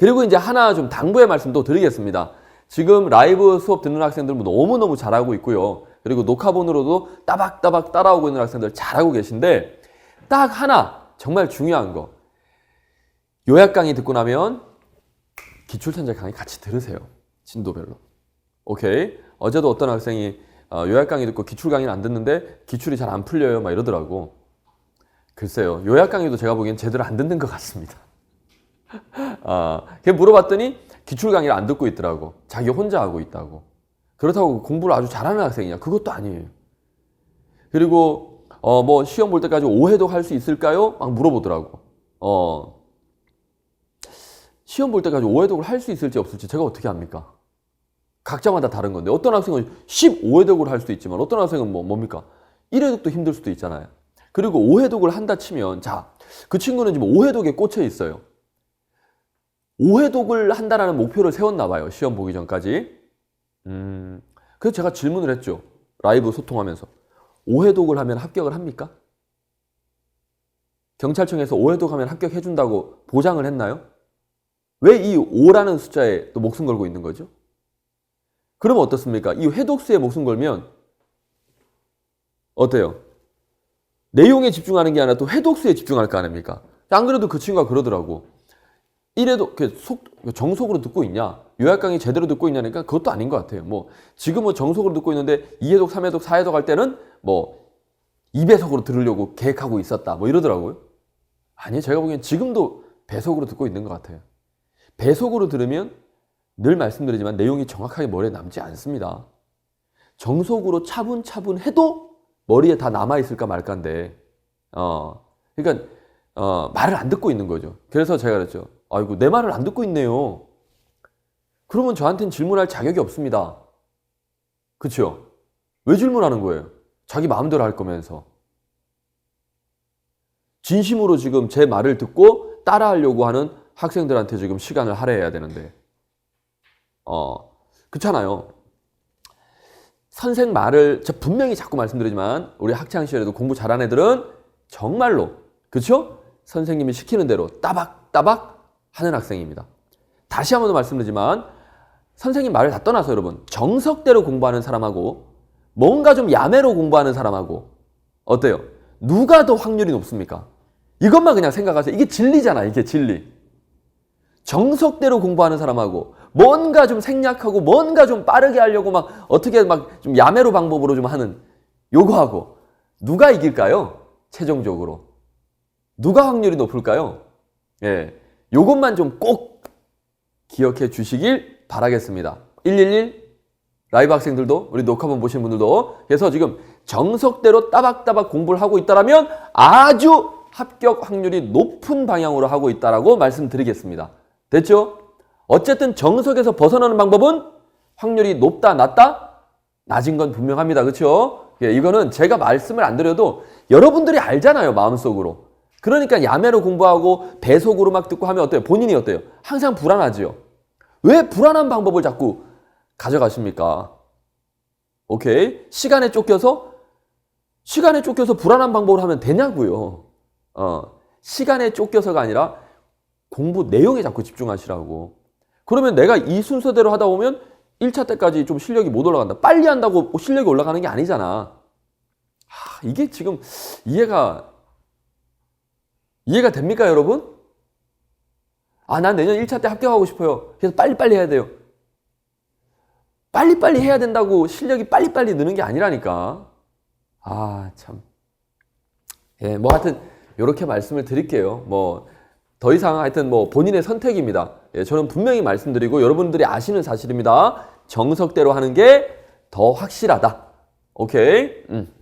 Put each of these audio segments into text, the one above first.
그리고 이제 하나 좀 당부의 말씀도 드리겠습니다. 지금 라이브 수업 듣는 학생들 너무너무 잘하고 있고요. 그리고 녹화본으로도 따박따박 따라오고 있는 학생들 잘하고 계신데 딱 하나 정말 중요한 거. 요약 강의 듣고 나면 기출천재 강의 같이 들으세요. 진도별로. 오케이. 어제도 어떤 학생이 어, 요약 강의 듣고 기출 강의는 안 듣는데 기출이 잘 안 풀려요. 막 이러더라고. 글쎄요. 요약 강의도 제가 보기엔 제대로 안 듣는 것 같습니다. 아, 걔 물어봤더니 기출 강의를 안 듣고 있더라고. 자기 혼자 하고 있다고. 그렇다고 공부를 아주 잘하는 학생이냐? 그것도 아니에요. 그리고 어, 뭐 시험 볼 때까지 오해독 할수 있을까요? 막 물어보더라고. 어, 시험 볼 때까지 오해독을 할 수 있을지 없을지 제가 어떻게 합니까? 각자마다 다른 건데 어떤 학생은 15회독을 할 수도 있지만 어떤 학생은 뭐 뭡니까? 1회독도 힘들 수도 있잖아요. 그리고 5회독을 한다 치면 자, 그 친구는 지금 5회독에 꽂혀 있어요. 5회독을 한다라는 목표를 세웠나 봐요. 시험 보기 전까지. 음. 그래서 제가 질문을 했죠. 라이브 소통하면서. 5회독을 하면 합격을 합니까? 경찰청에서 5회독 하면 합격해 준다고 보장을 했나요? 왜 이 5라는 숫자에 또 목숨 걸고 있는 거죠? 그러면 어떻습니까? 이 회독수에 목숨 걸면 어때요? 내용에 집중하는 게 아니라 또 회독수에 집중할 거 아닙니까? 안 그래도 그 친구가 그러더라고. 이래도 그 속, 정속으로 듣고 있냐? 요약 강의 제대로 듣고 있냐니까 그것도 아닌 것 같아요. 뭐 지금은 정속으로 듣고 있는데 2회독, 3회독, 4회독 할 때는 뭐 2배속으로 들으려고 계획하고 있었다. 뭐 이러더라고요. 아니, 제가 보기엔 지금도 배속으로 듣고 있는 것 같아요. 배속으로 들으면 늘 말씀드리지만 내용이 정확하게 머리에 남지 않습니다. 정속으로 차분차분 해도 머리에 다 남아있을까 말까인데, 어, 그러니까, 어, 말을 안 듣고 있는 거죠. 그래서 제가 그랬죠. 아이고, 내 말을 안 듣고 있네요. 그러면 저한테는 질문할 자격이 없습니다. 그쵸? 왜 질문하는 거예요? 자기 마음대로 할 거면서. 진심으로 지금 제 말을 듣고 따라하려고 하는 학생들한테 지금 시간을 할애해야 되는데. 어, 그렇잖아요. 선생 말을 저 분명히 자꾸 말씀드리지만 우리 학창 시절에도 공부 잘한 애들은 정말로 그렇죠? 선생님이 시키는 대로 따박따박 하는 학생입니다. 다시 한 번 더 말씀드리지만 선생님 말을 다 떠나서 여러분 정석대로 공부하는 사람하고 뭔가 좀 야매로 공부하는 사람하고 어때요? 누가 더 확률이 높습니까? 이것만 그냥 생각하세요. 이게 진리잖아. 이게 진리. 정석대로 공부하는 사람하고 뭔가 좀 생략하고 뭔가 좀 빠르게 하려고 막 어떻게 막 좀 야매로 방법으로 좀 하는 요거하고 누가 이길까요? 최종적으로 누가 확률이 높을까요? 예, 요것만 좀 꼭 기억해 주시길 바라겠습니다. 111 라이브 학생들도 우리 녹화본 보신 분들도 그래서 지금 정석대로 따박따박 공부를 하고 있다라면 아주 합격 확률이 높은 방향으로 하고 있다라고 말씀드리겠습니다. 됐죠? 어쨌든 정석에서 벗어나는 방법은 확률이 높다, 낮다? 낮은 건 분명합니다. 그렇죠? 예, 이거는 제가 말씀을 안 드려도 여러분들이 알잖아요, 마음속으로. 그러니까 야매로 공부하고 배속으로 막 듣고 하면 어때요? 본인이 어때요? 항상 불안하지요. 왜 불안한 방법을 자꾸 가져가십니까? 오케이. 시간에 쫓겨서 시간에 쫓겨서 불안한 방법을 하면 되냐고요. 어. 시간에 쫓겨서가 아니라 공부 내용에 자꾸 집중하시라고. 그러면 내가 이 순서대로 하다 보면 1차 때까지 좀 실력이 못 올라간다. 빨리 한다고 실력이 올라가는 게 아니잖아. 하, 이게 지금 이해가 이해가 됩니까, 여러분? 아, 난 내년 1차 때 합격하고 싶어요. 그래서 빨리빨리 해야 돼요. 빨리빨리 해야 된다고 실력이 빨리빨리 느는 게 아니라니까. 아, 참. 예, 뭐 하여튼, 이렇게 말씀을 드릴게요. 뭐, 더 이상 하여튼 뭐 본인의 선택입니다. 예, 저는 분명히 말씀드리고 여러분들이 아시는 사실입니다. 정석대로 하는 게 더 확실하다. 오케이? 음.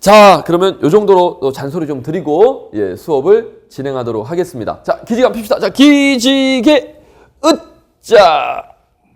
자, 그러면 요 정도로 잔소리 좀 드리고 예, 수업을 진행하도록 하겠습니다. 자, 기지개 핍시다. 자, 기지개 으짜.